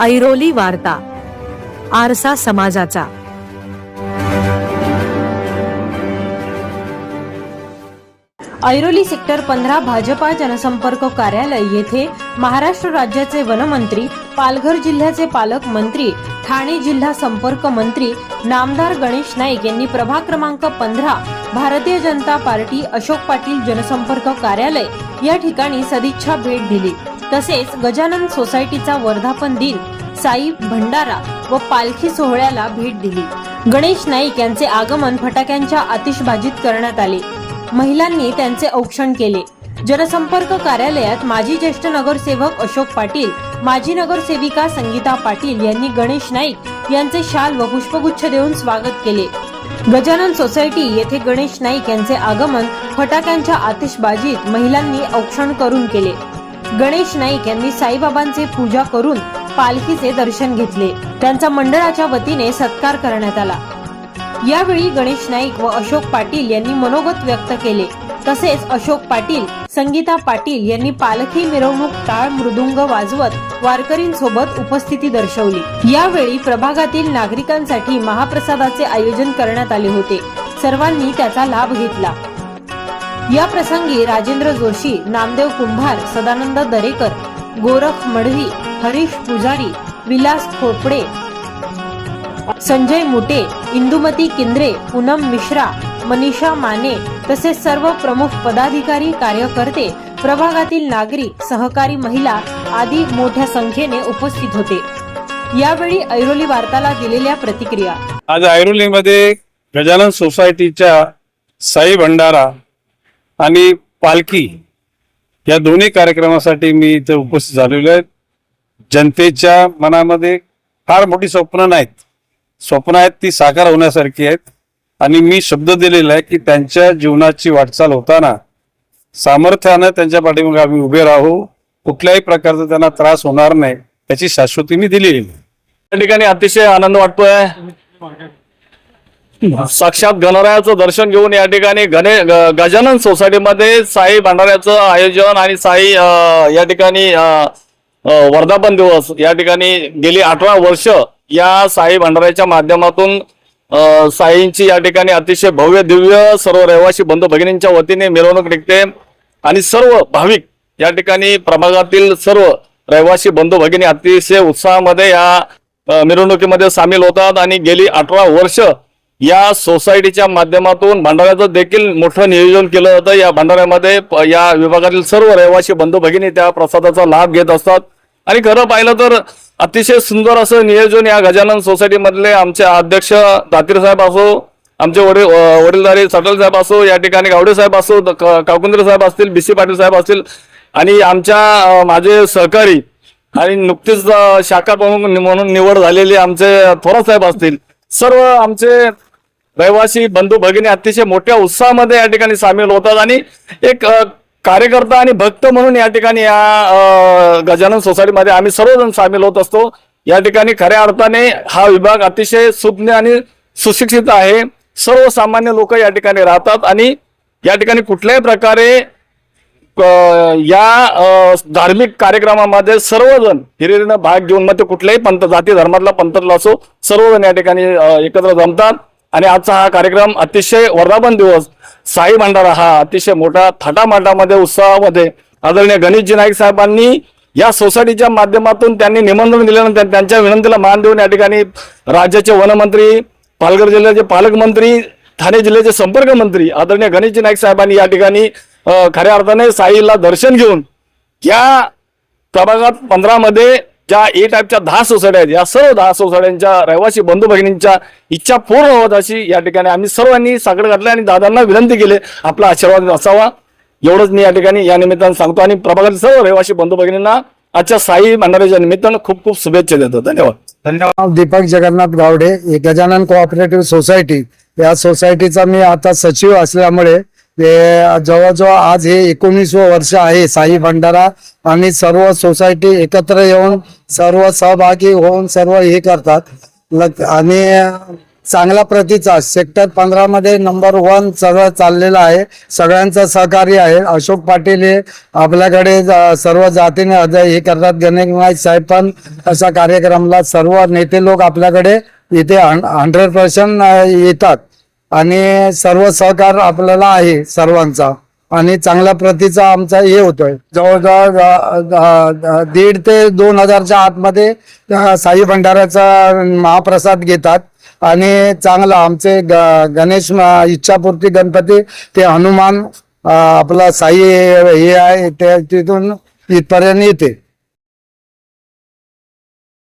ऐरोली वार्ता आरसा समाजाचा. ऐरोली सेक्टर पंधरा भाजपा जनसंपर्क कार्यालय येथे महाराष्ट्र राज्याचे वनमंत्री पालघर जिल्ह्याचे पालकमंत्री ठाणे जिल्हा संपर्क मंत्री नामदार गणेश नाईक यांनी प्रभाग क्रमांक पंधरा भारतीय जनता पार्टी अशोक पाटील जनसंपर्क कार्यालय या ठिकाणी सदिच्छा भेट दिली. तसेच गजानन सोसायटीचा वर्धापन दिन साई भंडारा व पालखी सोहळ्याला भेट दिली. गणेश नाईक यांचे आगमन फटाक्यांच्या आतिषबाजीत करण्यात आले. महिलांनी त्यांचे औक्षण केले. जनसंपर्क कार्यालयात माजी ज्येष्ठ नगरसेवक अशोक पाटील माजी नगरसेविका संगीता पाटील यांनी गणेश नाईक यांचे शाल व पुष्पगुच्छ देऊन स्वागत केले. गजानन सोसायटी येथे गणेश नाईक यांचे आगमन फटाक्यांच्या आतिषबाजीत महिलांनी औक्षण करून केले. गणेश नाईक यांनी साईबाबांचे पूजा करून पालखीचे दर्शन घेतले. त्यांचा मंडळाच्या वतीने सत्कार करण्यात आला. यावेळी गणेश नाईक व अशोक पाटील यांनी मनोगत व्यक्त केले. तसेच अशोक पाटील संगीता पाटील यांनी पालखी मिरवणूक टाळ मृदुंग वाजवत वारकरींसोबत उपस्थिती दर्शवली. यावेळी प्रभागातील नागरिकांसाठी महाप्रसादाचे आयोजन करण्यात आले होते. सर्वांनी त्याचा लाभ घेतला. या प्रसंगी राजेंद्र जोशी नामदेव कुंभार सदानंद दरेकर गोरख मढवी हरीश पुजारी विलास खोपडे संजय मुटे इंदुमती किंद्रे पूनम मिश्रा मनीषा माने तसेच सर्व प्रमुख पदाधिकारी कार्यकर्ते प्रभागातील नागरिक सहकारी महिला आदी मोठ्या संख्येने उपस्थित होते. यावेळी ऐरोली वार्ताला दिलेल्या प्रतिक्रिया. आज ऐरोलीमध्ये गजानन सोसायटीच्या साई भंडारा आणि पालखी या दोन्ही कार्यक्रमासाठी मी इथे उपस्थित झालेलो आहे. जनतेच्या मनामध्ये फार मोठी स्वप्न नाहीत. स्वप्न आहेत ती साकार होण्यासारखी आहेत. आणि मी शब्द दिलेला आहे की त्यांच्या जीवनाची वाटचाल होताना सामर्थ्यानं त्यांच्या पाठीमागे आम्ही उभे राहू. कुठल्याही प्रकारचा त्यांना त्रास होणार नाही. याची शाश्वती मी दिलेली त्या ठिकाणी अतिशय आनंद वाटतोय. साक्षात गणरायाचं दर्शन घेऊन या ठिकाणी गणे ग- गजानन सोसायटीमध्ये साई भंडाऱ्याचं आयोजन आणि साई या ठिकाणी वर्धापन दिवस या ठिकाणी गेली अठरा वर्ष या साई भंडाऱ्याच्या माध्यमातून साईंची या ठिकाणी अतिशय भव्य दिव्य सर्व रहिवासी बंधू भगिनींच्या वतीने मिरवणूक निघते आणि सर्व भाविक या ठिकाणी प्रभागातील सर्व रहिवासी बंधू भगिनी अतिशय उत्साहामध्ये या मिरवणुकीमध्ये सामील होतात आणि गेली अठरा वर्ष या सोसायटीच्या माध्यमातून भंडाऱ्याचं देखील मोठं नियोजन केलं जातं या भंडाऱ्यामध्ये प- या विभागातील सर्व रहिवासी बंधू भगिनी त्या प्रसादाचा लाभ घेत असतात. आणि खरं पाहिलं तर अतिशय सुंदर असं नियोजन या गजानन सोसायटीमधले आमचे अध्यक्ष दातीर साहेब असो आमचे वडील वडीलधारी सटल साहेब असो या ठिकाणी गावडे साहेब असो द- काकुंद्रे साहेब असतील बी सी पाटील साहेब असतील आणि आमच्या माझे सहकारी आणि नुकतीच शाखा प्रमुख म्हणून निवड झालेली आमचे थोरात साहेब असतील. सर्व आमचे रहिवासी बंधू भगिनी अतिशय मोठ्या उत्साहामध्ये या ठिकाणी सामील होतात आणि एक कार्यकर्ता आणि भक्त म्हणून या ठिकाणी या गजानन सोसायटीमध्ये आम्ही सर्वजण सामील होत असतो. या ठिकाणी खऱ्या अर्थाने हा विभाग अतिशय सुज्ञ आणि सुशिक्षित आहे. सर्वसामान्य लोक या ठिकाणी राहतात आणि या ठिकाणी कुठल्याही प्रकारे या धार्मिक कार्यक्रमामध्ये सर्वजण हिरिरीनं भाग घेऊन मग ते कुठल्याही पंथ जाती धर्मातला पंथातला असो सर्वजण या ठिकाणी एकत्र जमतात. आणि आजचा हा कार्यक्रम अतिशय वर्धापन दिवस साई भंडारा हा अतिशय मोठा थाटामाटामध्ये उत्साहामध्ये आदरणीय गणेशजी नाईक साहेबांनी या सोसायटीच्या माध्यमातून त्यांनी निमंत्रण दिल्यानंतर त्यांच्या विनंतीला मान देऊन या ठिकाणी राज्याचे वनमंत्री पालघर जिल्ह्याचे पालकमंत्री ठाणे जिल्ह्याचे संपर्क मंत्री आदरणीय गणेशजी नाईक साहेबांनी या ठिकाणी खऱ्या अर्थाने साईला दर्शन घेऊन या प्रभागात पंधरामध्ये ज्या ए टाईपच्या दहा सोसायट्या आहेत या सर्व दहा सोसायट्यांच्या रहिवासी बंधू भगिनींच्या इच्छा पूर्ण होत अशी या ठिकाणी आम्ही सर्वांनी साकड घातले आणि दादांना विनंती केली आपला आशीर्वाद असावा. एवढंच मी या ठिकाणी या निमित्तानं सांगतो आणि प्रभागातील सर्व रहिवासी बंधू भगिनींना आजच्या साई भंडाऱ्याच्या निमित्तानं खूप खूप शुभेच्छा देतो. धन्यवाद. धन्यवाद. दीपक जगन्नाथ गावडे हे गजानन कोऑपरेटिव्ह सोसायटी या सोसायटीचा मी आता सचिव असल्यामुळे ते जवळजवळ आज हे एकोणीसवं वर्ष आहे साई भंडारा आणि सर्व सोसायटी एकत्र येऊन सर्व सहभागी होऊन सर्व हे करतात. आणि चांगल्या प्रतीचा सेक्टर पंधरा मध्ये नंबर वन सगळं चाललेलं आहे. सगळ्यांचं सहकार्य आहे. अशोक पाटील हे आपल्याकडे सर्व जातीने हे करतात. गणेश नाईक साहेब पण अशा कार्यक्रमाला सर्व नेते लोक आपल्याकडे इथे हंड्रेड पर्सेंट येतात. आणि सर्व सहकार आपल्याला आहे सर्वांचा. आणि चांगल्या प्रतीचा आमचा हे होतोय. जवळजवळ दीड ते दोन हजारच्या आतमध्ये साई भंडाऱ्याचा महाप्रसाद घेतात. आणि चांगला आमचे ग- गणेश इच्छापूर्ती गणपती ते हनुमान आपला साई हे आहे ते तिथून इथपर्यंत येते.